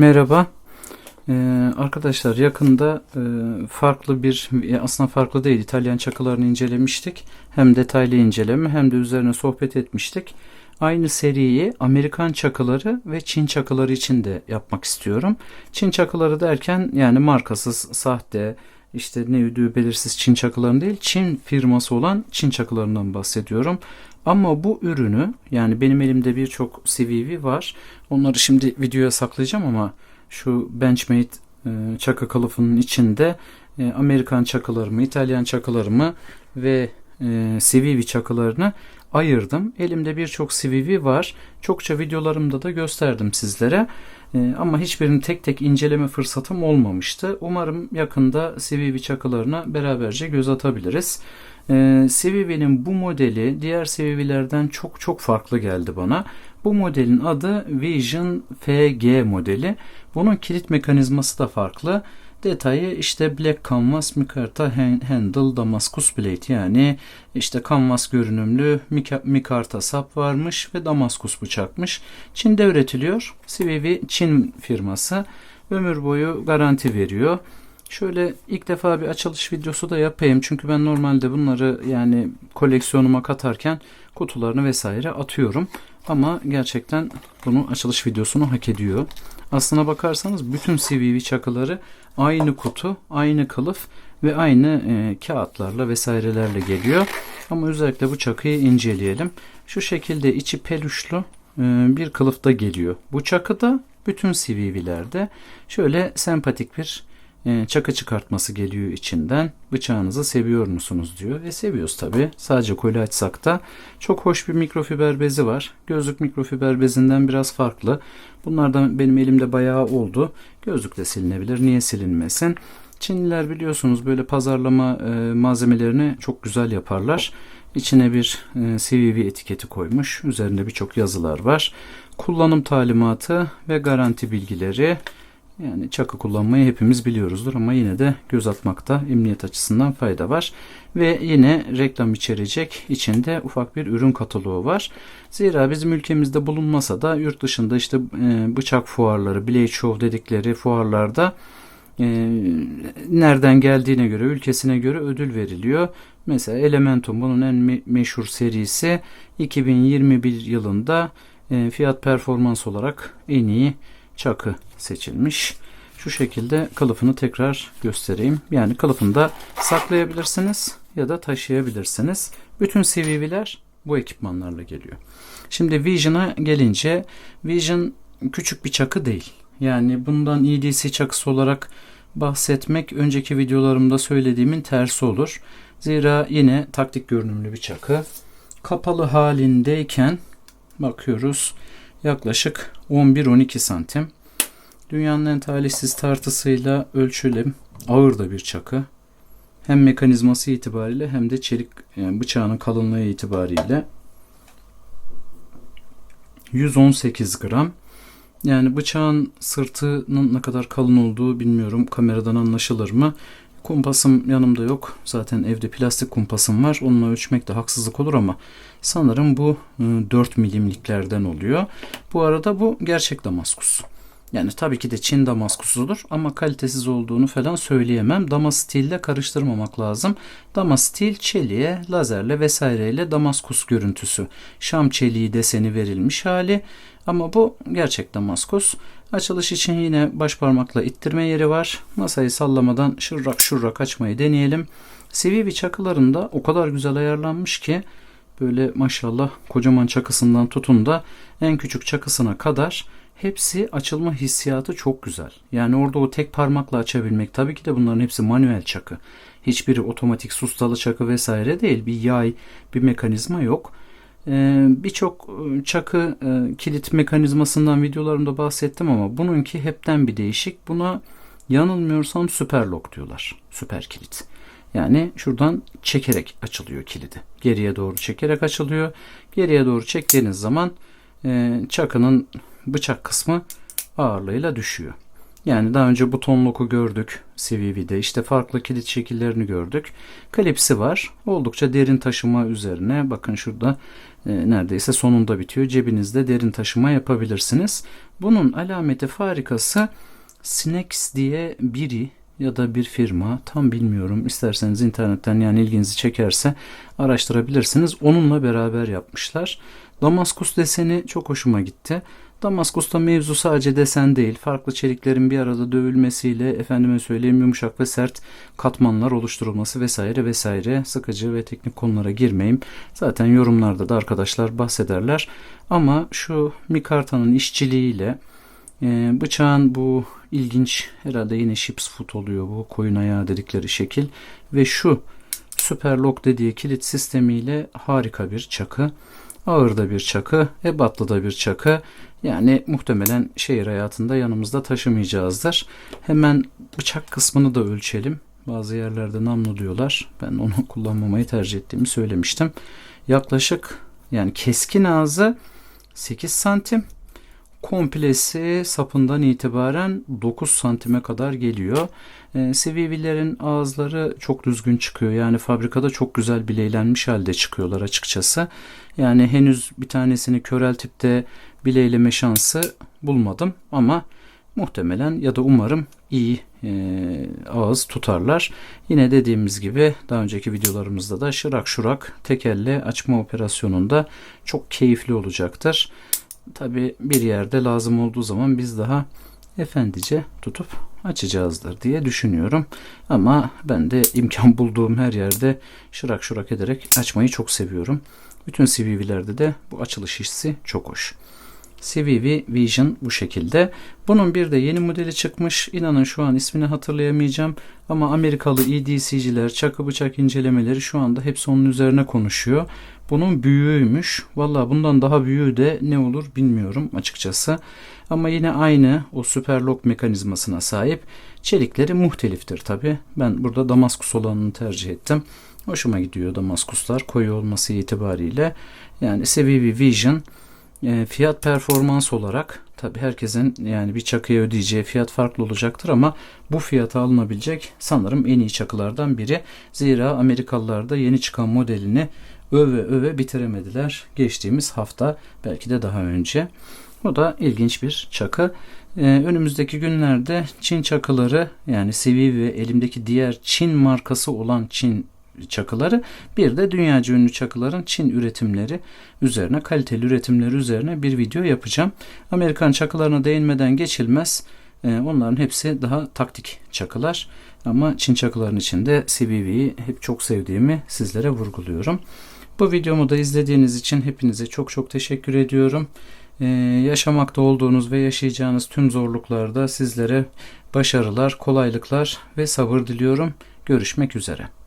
Merhaba. Ee, arkadaşlar yakında e, farklı bir aslında farklı değil İtalyan çakılarını incelemiştik. Hem detaylı inceleme hem de üzerine sohbet etmiştik. Aynı seriyi Amerikan çakıları ve Çin çakıları için de yapmak istiyorum. Çin çakıları derken yani markasız, sahte, işte ne ödüğü belirsiz Çin çakılarını değil, Çin firması olan Çin çakılarından bahsediyorum. Ama bu ürünü yani benim elimde birçok CVV var. Onları şimdi videoya saklayacağım ama şu Benchmade e, çakı kılıfının içinde e, Amerikan çakılarımı, İtalyan çakılarımı ve e, CVV çakılarını ayırdım. Elimde birçok CVV var. Çokça videolarımda da gösterdim sizlere. E, ama hiçbirini tek tek inceleme fırsatım olmamıştı. Umarım yakında CVV çakılarına beraberce göz atabiliriz. E, CVV'nin bu modeli diğer CVV'lerden çok çok farklı geldi bana. Bu modelin adı Vision FG modeli. Bunun kilit mekanizması da farklı. Detayı işte Black Canvas Micarta Handle Damascus Blade yani işte kanvas görünümlü mikarta sap varmış ve Damaskus bıçakmış. Çin'de üretiliyor. CVV Çin firması ömür boyu garanti veriyor. Şöyle ilk defa bir açılış videosu da yapayım. Çünkü ben normalde bunları yani koleksiyonuma katarken kutularını vesaire atıyorum. Ama gerçekten bunu açılış videosunu hak ediyor. Aslına bakarsanız bütün CVV çakıları aynı kutu, aynı kılıf ve aynı e, kağıtlarla vesairelerle geliyor. Ama özellikle bu çakıyı inceleyelim. Şu şekilde içi peluşlu e, bir kılıfta geliyor. Bu çakı da bütün CVV'lerde şöyle sempatik bir e, çakı çıkartması geliyor içinden. Bıçağınızı seviyor musunuz diyor. E seviyoruz tabi. Sadece koli açsak da. Çok hoş bir mikrofiber bezi var. Gözlük mikrofiber bezinden biraz farklı. Bunlardan benim elimde bayağı oldu. Gözlük de silinebilir. Niye silinmesin? Çinliler biliyorsunuz böyle pazarlama e, malzemelerini çok güzel yaparlar. İçine bir e, CVV etiketi koymuş. Üzerinde birçok yazılar var. Kullanım talimatı ve garanti bilgileri yani çakı kullanmayı hepimiz biliyoruzdur ama yine de göz atmakta emniyet açısından fayda var. Ve yine reklam içerecek içinde ufak bir ürün kataloğu var. Zira bizim ülkemizde bulunmasa da yurt dışında işte e, bıçak fuarları, blade show dedikleri fuarlarda e, nereden geldiğine göre, ülkesine göre ödül veriliyor. Mesela Elementum bunun en meşhur serisi 2021 yılında e, fiyat performans olarak en iyi çakı seçilmiş. Şu şekilde kılıfını tekrar göstereyim. Yani kılıfını da saklayabilirsiniz ya da taşıyabilirsiniz. Bütün CVV'ler bu ekipmanlarla geliyor. Şimdi Vision'a gelince Vision küçük bir çakı değil. Yani bundan EDC çakısı olarak bahsetmek önceki videolarımda söylediğimin tersi olur. Zira yine taktik görünümlü bir çakı. Kapalı halindeyken bakıyoruz yaklaşık 11-12 santim. Dünyanın en talihsiz tartısıyla ölçülüm. Ağır da bir çakı. Hem mekanizması itibariyle hem de çelik yani bıçağının kalınlığı itibariyle 118 gram. Yani bıçağın sırtının ne kadar kalın olduğu bilmiyorum. Kameradan anlaşılır mı? Kumpasım yanımda yok. Zaten evde plastik kumpasım var. Onunla ölçmek de haksızlık olur ama sanırım bu 4 ıı, milimliklerden oluyor. Bu arada bu gerçek damaskus. Yani tabii ki de Çin damaskusudur ama kalitesiz olduğunu falan söyleyemem. Damastil ile karıştırmamak lazım. Damastil çeliğe, lazerle vesaireyle damaskus görüntüsü. Şam çeliği deseni verilmiş hali. Ama bu gerçek damaskus. Açılış için yine baş parmakla ittirme yeri var. Masayı sallamadan şırrak şurrak açmayı deneyelim. Sivivi çakılarında o kadar güzel ayarlanmış ki böyle maşallah kocaman çakısından tutun da en küçük çakısına kadar hepsi açılma hissiyatı çok güzel. Yani orada o tek parmakla açabilmek tabii ki de bunların hepsi manuel çakı. Hiçbiri otomatik sustalı çakı vesaire değil. Bir yay, bir mekanizma yok. Ee, Birçok ıı, çakı e, kilit mekanizmasından videolarımda bahsettim ama bununki hepten bir değişik. Buna yanılmıyorsam süper lock diyorlar. Süper kilit. Yani şuradan çekerek açılıyor kilidi. Geriye doğru çekerek açılıyor. Geriye doğru çektiğiniz zaman e, çakının bıçak kısmı ağırlığıyla düşüyor. Yani daha önce buton lock'u gördük CVV'de. İşte farklı kilit şekillerini gördük. Klipsi var. Oldukça derin taşıma üzerine. Bakın şurada e, neredeyse sonunda bitiyor. Cebinizde derin taşıma yapabilirsiniz. Bunun alameti farikası Sinex diye biri ya da bir firma tam bilmiyorum. İsterseniz internetten yani ilginizi çekerse araştırabilirsiniz. Onunla beraber yapmışlar. Damaskus deseni çok hoşuma gitti. Damaskus'ta mevzu sadece desen değil, farklı çeliklerin bir arada dövülmesiyle efendime söyleyeyim yumuşak ve sert katmanlar oluşturulması vesaire vesaire sıkıcı ve teknik konulara girmeyeyim. Zaten yorumlarda da arkadaşlar bahsederler. Ama şu mikartanın işçiliğiyle e, bıçağın bu ilginç herhalde yine ships foot oluyor bu koyun ayağı dedikleri şekil ve şu super lock dediği kilit sistemiyle harika bir çakı. Ağır da bir çakı, ebatlı da bir çakı. Yani muhtemelen şehir hayatında yanımızda taşımayacağızdır. Hemen bıçak kısmını da ölçelim. Bazı yerlerde namlu diyorlar. Ben onu kullanmamayı tercih ettiğimi söylemiştim. Yaklaşık yani keskin ağzı 8 santim. Komplesi sapından itibaren 9 santime kadar geliyor. E, CVV'lerin ağızları çok düzgün çıkıyor. Yani fabrikada çok güzel bileylenmiş halde çıkıyorlar açıkçası. Yani henüz bir tanesini köreltip de bileyleme şansı bulmadım ama muhtemelen ya da umarım iyi e, ağız tutarlar. Yine dediğimiz gibi daha önceki videolarımızda da şırak şurak tekelle açma operasyonunda çok keyifli olacaktır. Tabi bir yerde lazım olduğu zaman biz daha efendice tutup açacağızdır diye düşünüyorum. Ama ben de imkan bulduğum her yerde şırak şurak ederek açmayı çok seviyorum. Bütün CVV'lerde de bu açılış hissi çok hoş. CVV Vision bu şekilde. Bunun bir de yeni modeli çıkmış. İnanın şu an ismini hatırlayamayacağım. Ama Amerikalı EDC'ciler, çakı bıçak incelemeleri şu anda hepsi onun üzerine konuşuyor. Bunun büyüğüymüş. Valla bundan daha büyüğü de ne olur bilmiyorum açıkçası. Ama yine aynı o super lock mekanizmasına sahip. Çelikleri muhteliftir tabi. Ben burada Damaskus olanını tercih ettim. Hoşuma gidiyor Damaskuslar koyu olması itibariyle. Yani CVV Vision e, fiyat performans olarak tabi herkesin yani bir çakıya ödeyeceği fiyat farklı olacaktır ama bu fiyata alınabilecek sanırım en iyi çakılardan biri. Zira Amerikalılar da yeni çıkan modelini öve öve bitiremediler geçtiğimiz hafta belki de daha önce. O da ilginç bir çakı. Ee, önümüzdeki günlerde Çin çakıları yani Sivi ve elimdeki diğer Çin markası olan Çin çakıları bir de dünyaca ünlü çakıların Çin üretimleri üzerine kaliteli üretimleri üzerine bir video yapacağım. Amerikan çakılarına değinmeden geçilmez. Ee, onların hepsi daha taktik çakılar. Ama Çin çakıların içinde CVV'yi hep çok sevdiğimi sizlere vurguluyorum. Bu videomu da izlediğiniz için hepinize çok çok teşekkür ediyorum. Ee, yaşamakta olduğunuz ve yaşayacağınız tüm zorluklarda sizlere başarılar, kolaylıklar ve sabır diliyorum. Görüşmek üzere.